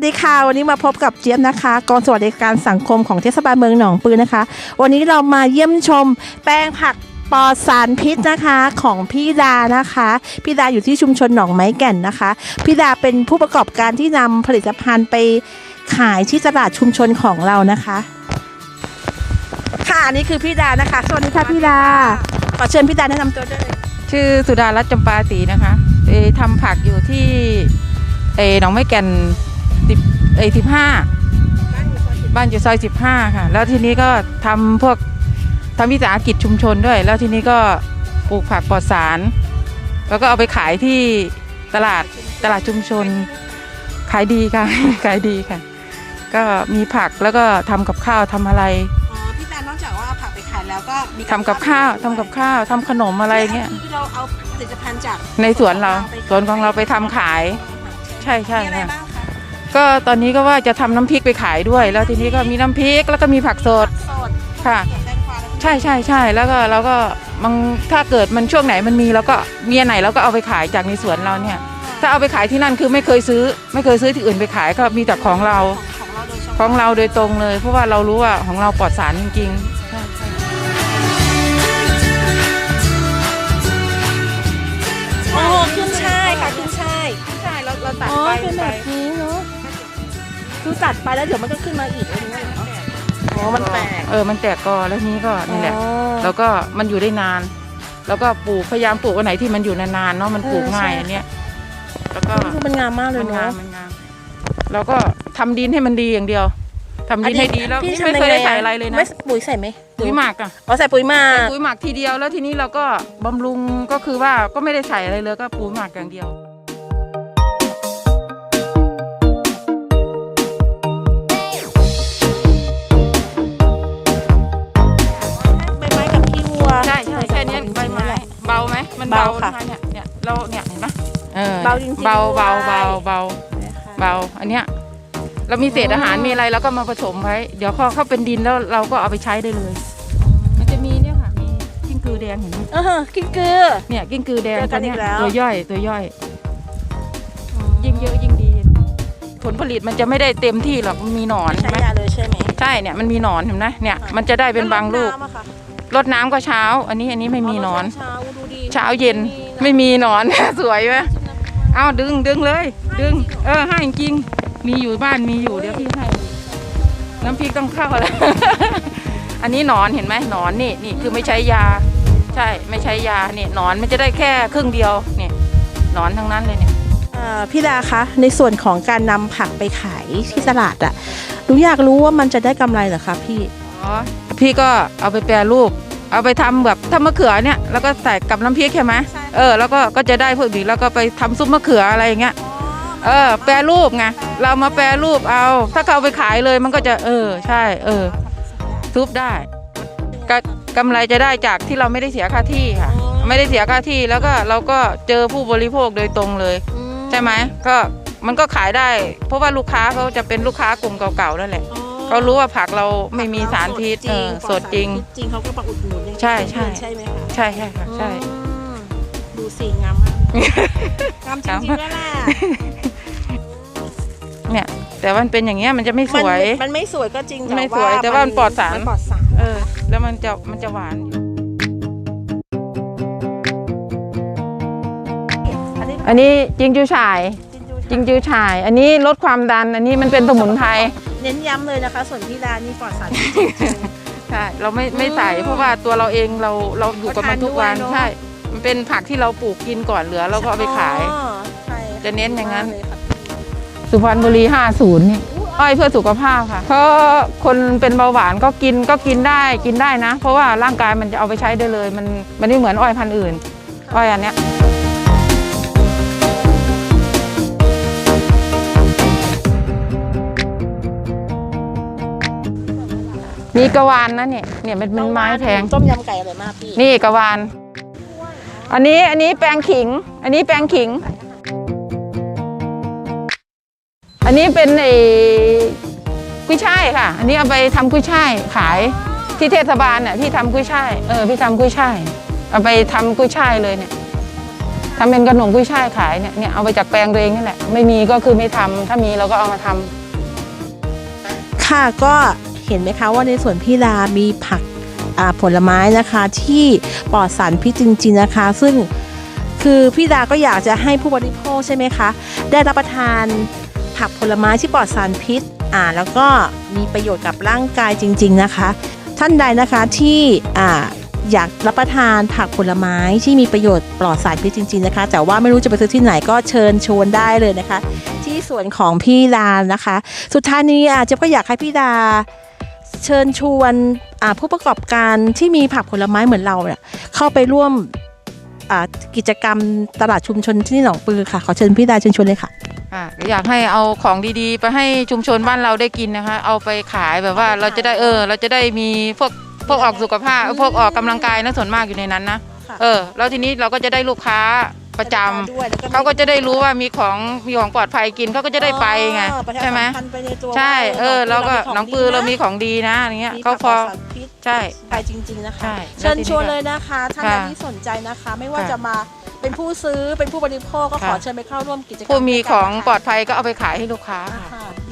สดีค่ะ วันนี้มาพบกับเจี๊ยบนะคะกองสวัสดิการสังคมของเทศบาลเมืองหนองปือนะคะ วันนี้เรามาเยี่ยมชมแปลงผักปลอดสารพิษนะคะของพี่ดานะคะ พี่ดาอยู่ที่ชุมชนหนองไม้แก่นนะคะ พี่ดาเป็นผู้ประกอบการที่นำผลิตภัณฑ์ไปขายที่ตลาดชุมชนของเรานะคะ ค่ะอันนี้คือพี่ดานะคะสวัสดีค่ะพี่ดาขอเชิญพี่ดาแนะนำตัวด้วยชื่อสุดารัตน์จำปาศรีนะคะเออทำผักอยู่ที่เออหนองไม้แก่น สิบเอสิบห้าบ้านอยู่ซอยสิบห้าค่ะ แล้วทีนี้ก็ทำพวกทำวิสาหกิจชุมชนด้วย แล้วทีนี้ก็ปลูกผักปลอดสาร แล้วก็เอาไปขายที่ตลาดตลาดชุมชน ขายดีค่ะ ขายดีค่ะ ก็มีผักแล้วก็ทำกับข้าวทำอะไรอ๋อพี่ดานอกจากว่าเอาผักไปขายแล้วก็มีทำกับข้าวทำกับข้าวทำขนมอะไรเงี้ยคือเราเอาผลิตภัณฑ์จากในสวนเราสวนของเราไปทำขาย ใช่ใช่มีอะไรค่ะบ้างคะ ก็ตอนนี้ก็ว่าจะทำน้ำพริกไปขายด้วย แล้วทีนี้ก็มีน้ำพริกแล้วก็มีผักสด สดค่ะเขียนแตงกวาแล้วก็ใช่ใช่ใช่แล้วก็เราก็มันถ้าเกิดมันช่วงไหนมันมีแล้วก็มีอันไหนเราก็เอาไปขายจากในสวนเราเนี่ย ถ้าเอาไปขายที่นั่นคือไม่เคยซื้อ ไม่เคยซื้อที่อื่นไปขายก็มีแต่ของเรา ของเราโดยเฉขพาะองเราโดยตรงเลย เพราะว่าเรารู้ว่าของเราปลอดสารจริงๆใช่ใช่โอ้ขึ้นช่ายค่ะขึ้นช่าย ใช่เราเราตัดอ๋อ ไปเป็นไปแบบนี้เนาะ คือตัดไปแล้วเดี๋ยวมันก็ขึ้นมาอีกอะไรเงี้ยเหรออ๋อมันแตก เออ มันแตกกอแล้วทีนี้ก็นี่แหละ อ๋อแล้วก็มันอยู่ได้นาน แล้วก็ปลูกพยายามปลูกอันไหนที่มันอยู่นานๆเนาะ มันปลูกเออง่ายใช่อันเนี้ย แล้วก็คือมันงามมากเลยมันงาเนาะ มมันงามเราก็ทำดินให้มันดีอย่างเดียวทำดินให้ดีแล้วพี่ไม่ทำเคยได้งงใส่อะไรเลยนะไม่ปุ๋ยใส่ไหมปุ๋ยหมักอะอ๋อใส่ปุ๋ยหมากปุ๋ยหมักทีเดียวแล้วทีนี้เราก็บำรุงก็คือว่าก็ไม่ได้ใส่อะไรเลยก็ปุ๋ยหมักอย่างเดียว เบาเบาค่ะนเนี่ยเนี่ยเราเนี่ยเห็นปะเออเบาจริงๆเบาเบาด้วยเบาเบาเบาอันเนี้ยเรามีเศษอาหารมีอะไรเราก็มาผสมไว้ เดี๋ยวพอเข้าเป็นดินแล้วเราก็เอาไปใช้ได้เลย มันจะมีเนี่ยค่ะมีกิ้งกือแดงเห็นไหมเออกินเกลือ เนี่ยกิ้งกือแดงเจอกันตัวเนี้ยอีกแล้ว ตัวย่อยตัวย่อย ยิ่งเยอะยิ่งดี ผลผลิตมันจะไม่ได้เต็มที่หรอกมันมีหนอนใช้ใช่ไหมยาเลยใช่ไหมใช่เนี่ยมันมีหนอนเห็นไหมเนี่ยมันจะได้เป็นบางลูกแวรดน้ำอะค่ะรดน้ำก็เช้า อันนี้อันนี้ไม่มีหนอน เช้าดูดี เช้าเย็นไม่มีหนอน สวยไหมเอาดึงดึงเลย ดึง เออให้จริงๆมีอยู่บ้านมีอยู่เดี๋ยวพี่ให้น้ำพริกต้องเข้าแล้ว อันนี้หนอนเห็นไหมหนอนนี่นี่คือไม่ใช้ยา ใช่ไม่ใช้ยาเนี่ยหนอนมันจะได้แค่ครึ่งเดียวเนี่ยหนอนทั้งนั้นเลยเนี่ยอ่าพี่ดาคะในส่วนของการนำผักไปขายที่ตลาดอะหนูอยากรู้ว่ามันจะได้กำไรเหรอคะพี่อ๋อพี่ก็เอาไปแปรรูป เอาไปทำแบบทำมะเขือเนี่ยแล้วก็ใส่กับน้ำพริกใช่ไหมใช่เออแล้วก็ก็จะได้เพิ่มอีกแล้วก็ไปทำซุปมะเขืออะไรอย่างเงี้ยเออ แปรรูปไงเรามาแปรรูปเอา ถ้าเขาเอาไปขายเลยมันก็จะเออใช่ เออ ซุปได้กกำไรจะได้จากที่เราไม่ได้เสียค่าที่ค่ะ ไม่ได้เสียค่าที่แล้วก็เราก็เจอผู้บริโภคโดยตรงเลย ใช่ไหมก็มันก็ขายได้ เพราะว่าลูกค้าเขาจะเป็นลูกค้ากลุ่มเก่าๆนั่นแหละ เขารู้ว่าผักเราไม่มีสารพิษเออสดจริง จริงเขาก็มาอุดหนุนอย่างใช่ใช่ใช่ไหมคะใช่ใช่ค่ะใช่อืมดูสีงามมากงามจริงๆแล้วล่ะเนี่ย แต่ว่ามันเป็นอย่างเงี้ยมันจะไม่สวยมันมันไม่สวยก็จริงไม่สวย แต่ว่ามันปลอดสารมันปลอดสารเออ แล้วมันจะมันจะหวานอยู่อันนี้อันนี้จิงจูฉ่ายจิงจูฉ่าย อันนี้ลดความดัน อันนี้มันเป็นสมุนไพร เน้นย้ำเลยนะคะ ส่วนพี่ดานี่ปลอดสารจริง ใช่เราไม่ไม่ใส่อืมเพราะว่าตัวเราเองเราเราอยู่กับมันทุกวันก็ทานด้วยเนอะ ใช่มันเป็นผักที่เราปลูกกินก่อนเหลือเราก็เอาไปขาย อ๋อใช่ค่จะเน้นอย่างนั้น ดีมกเลยค่ะสุพรรณบุรี 50 นี่อ้อยเพื่อสุขภาพค่ะ เพราะคนเป็นเบาหวานก็กินก็กินได้กินได้นะ เพราะว่าร่างกายมันจะเอาไปใช้ได้เลย มันมันไม่เหมือนอ้อยพันธุ์อื่น อ้อยอันเนี้ย มีกระวานนะเนี่ยเนี่ยมันเป็นไม้แพง ต้มยำไก่อร่อยมากพี่ นี่กระวาน อันนี้อันนี้แปลงขิง อันนี้แปลงขิง อันนี้เป็นไอ้กุ้ยช่ายค่ะ อันนี้เอาไปทำกุ้ยช่ายขายที่เทศบาลเนี่ยพี่ทำกุ้ยช่ายเออพี่ทำกุ้ยช่ายเอาไปทำกุ้ยช่ายเลยเนี่ยทำเป็นขนมกุ้ยช่ายขายเนี่ยเนี่ยเอาไปจากแปลงตัวเองนี่แหละไม่มีก็คือไม่ทำถ้ามีเราก็เอามาทำค่ะก็ เห็นไหมคะว่าในสวนพี่ดามีผักผลไม้นะคะที่ปลอดสารพิษจริงๆนะคะ ซึ่งคือพี่ดาก็อยากจะให้ผู้บริโภคใช่ไหมคะ ได้รับประทานผักผลไม้ที่ปลอดสารพิษอ่าแล้วก็มีประโยชน์กับร่างกายจริง ๆนะคะ ท่านใดนะคะที่อ่าอยากรับประทานผักผลไม้ที่มีประโยชน์ปลอดสารพิษจริง ๆนะคะ แต่ว่าไม่รู้จะไปซื้อที่ไหนก็เชิญชวนได้เลยนะคะ ที่สวนของพี่ดานะคะ สุดท้ายนี้อะเจ๊ก็อยากให้พี่ดา เชิญชวนอ่าผู้ประกอบการที่มีผักผลไม้เหมือนเราเนี่ยเข้าไปร่วมอ่ากิจกรรมตลาดชุมชนที่หนองปือค่ะ ขอเชิญพี่ดาเชิญชวนเลยค่ะอะอยากให้เอาของดีๆ ไปให้ชุมชนบ้านเราได้กินนะคะ เอาไปขายแบบว่าเราจะได้เออ เราจะได้มีพวกพวกออกสุขภาพ พวกออกกำลังกายนะส่วนมากอยู่ในนั้นนะค่ะเออแล้วทีนี้เราก็จะได้ลูกค้า ประจำด้วยแล้วเขาก็จะได้รู้ว่ามีของมีของปลอดภัยกินเขาก็จะได้ไปไงอ๋อประชาใช่ไหมสัพันธ์ปในตัวใช่ เออแล้วก็หนองปือเรามีขของดีนะอย่างเงี้ยมีเขาผักพอปลดสารพิษใช่ ไปจริง ๆ นะคะใช่เชิญแล้วทีนี้ชวนเลยนะคะท่านใดค่ะที่สนใจนะคะ ไม่ว่าค่ะ จะมา เป็นผู้ซื้อเป็นผู้บริโภคก็ขอค่ะ เชิญไปเข้าร่วมกิจกรรมผู้มีด้วยกันของนะคะปลอดภัยก็เอาไปขายให้ลูกค้าค่ะ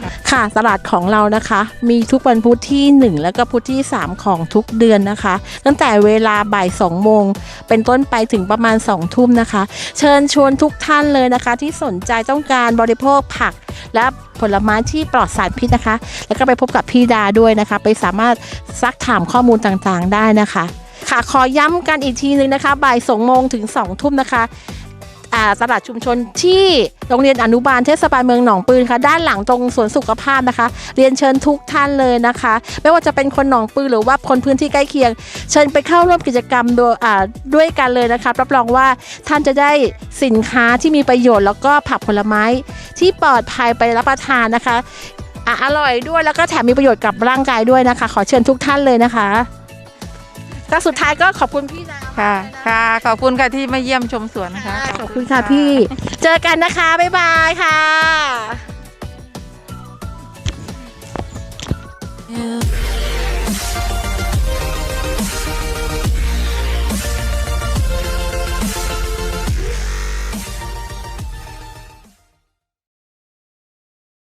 ค่ะ ค่ะตลาดของเรานะคะ มีทุกวันพุธที่ 1 แล้วก็พุธที่ 3 ของทุกเดือนนะคะ ตั้งแต่เวลาบ่าย2โมงเป็นต้นไปถึงประมาณ 2 ทุ่มนะคะ เชิญชวนทุกท่านเลยนะคะ ที่สนใจต้องการบริโภคผัก และผลไม้ที่ปลอดสารพิษนะคะ แล้วก็ไปพบกับพี่ดาด้วยนะคะ ไปสามารถซักถามข้อมูลต่างๆได้นะคะ ค่ะ ขอย้ำกันอีกทีนึงนะคะบ่ายสองโมงถึง2องทุ่มนะคะตลาดชุมชนที่โรงเรียนอนุบาลเทศบาลเมืองหนองปืนค่ะด้านหลังตรงสวนสุขภาพนะคะ เรียนเชิญทุกท่านเลยนะคะ ไม่ว่าจะเป็นคนหนองปืนหรือว่าคนพื้นที่ใกล้เคียง เชิญไปเข้าร่วมกิจกรรมด้วยกันเลยนะคะรับรองว่าท่านจะได้สินค้าที่มีประโยชน์ แล้วก็ผักผลไม้ที่ปลอดภัยไปรับประทานนะคะอะอร่อยด้วยแล้วก็แถมมีประโยชน์กับร่างกายด้วยนะคะ ขอเชิญทุกท่านเลยนะคะ ก็สุดท้ายก็ขอบคุณพี่ดาวค่ะ ค่ะ ขอบคุณค่ะที่มาเยี่ยมชมสวนนะคะค่ะขอบคุณค่ะพี่ เจอกันนะคะ บ๊ายบายค่ะ You